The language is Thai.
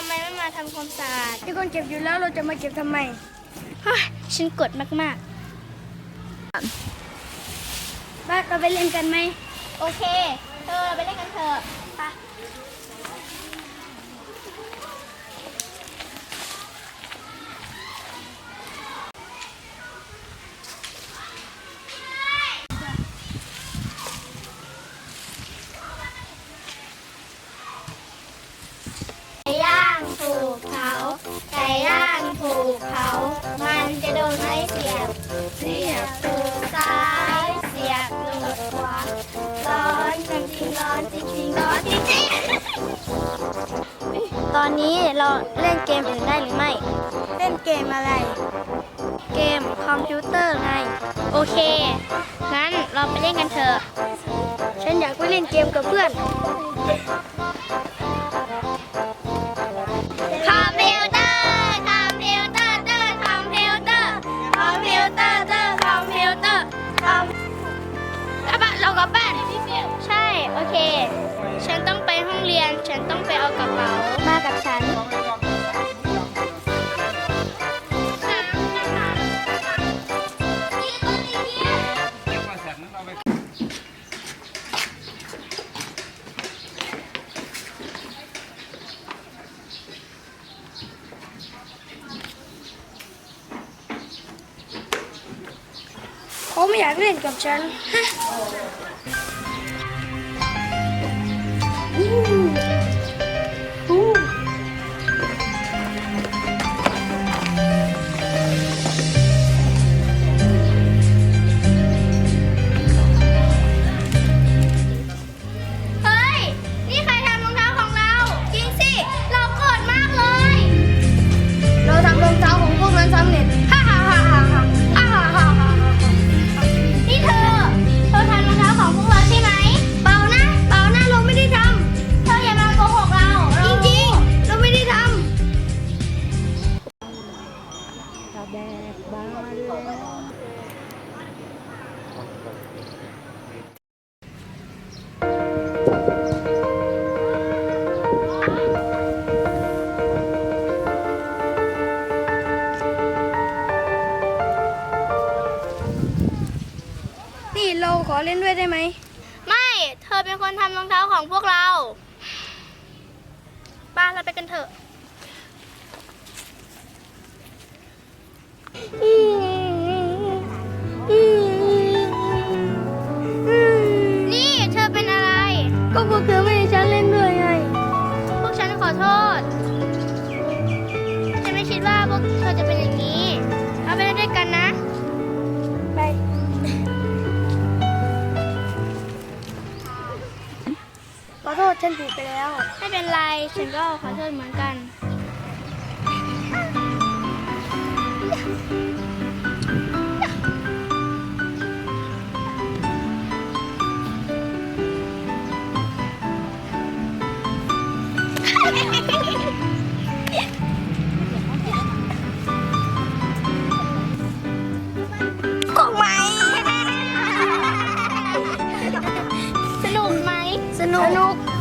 ำไมไม่มาทำความสะอาดมีคนเก็บอยู่แล้วเราจะมาเก็บทำไมเฮ้ยฉันกดมากบ้านเราไปเล่นกันไหมๆโอเค เธอเราไปเล่นกันเถอะไป ไก่ย่างถูกเผาไก่ย่างถู กเผามันจะโดนไม้เสียบ เสียบถูซ้าย เสียบถูขวา ร้อนจริงๆร้อนจริงๆร้อนจริงๆ ตอนนี้เราเล่นเกมอื่นได้หรือไม่ เล่นเกมอะไร เกมคอมพิวเตอร์ไง โอเค งั้นเราไปเล่นกันเถอะ ฉันอยากไปเล่นเกมกับเพื่อน โอเค ฉันต้องไปห้องเรียน ฉันต้องไปเอากระเป๋า มากับฉัน เขาไม่อยากเล่นกับฉัน นี่เราขอเล่นด้วยได้ไหม ไม่ เธอเป็นคนทำรองเท้าของพวกเรา ป้าเราไปกันเถอะ คิดว่าพวกเธอจะเป็นอย่างนี้เอาไปเล่นด้วยกันนะ ไป ขอโทษฉันผิดไปแล้ว ไม่เป็นไร ฉันก็ขอโทษเหมือนกันก็ นุกไหม สนุกสนุก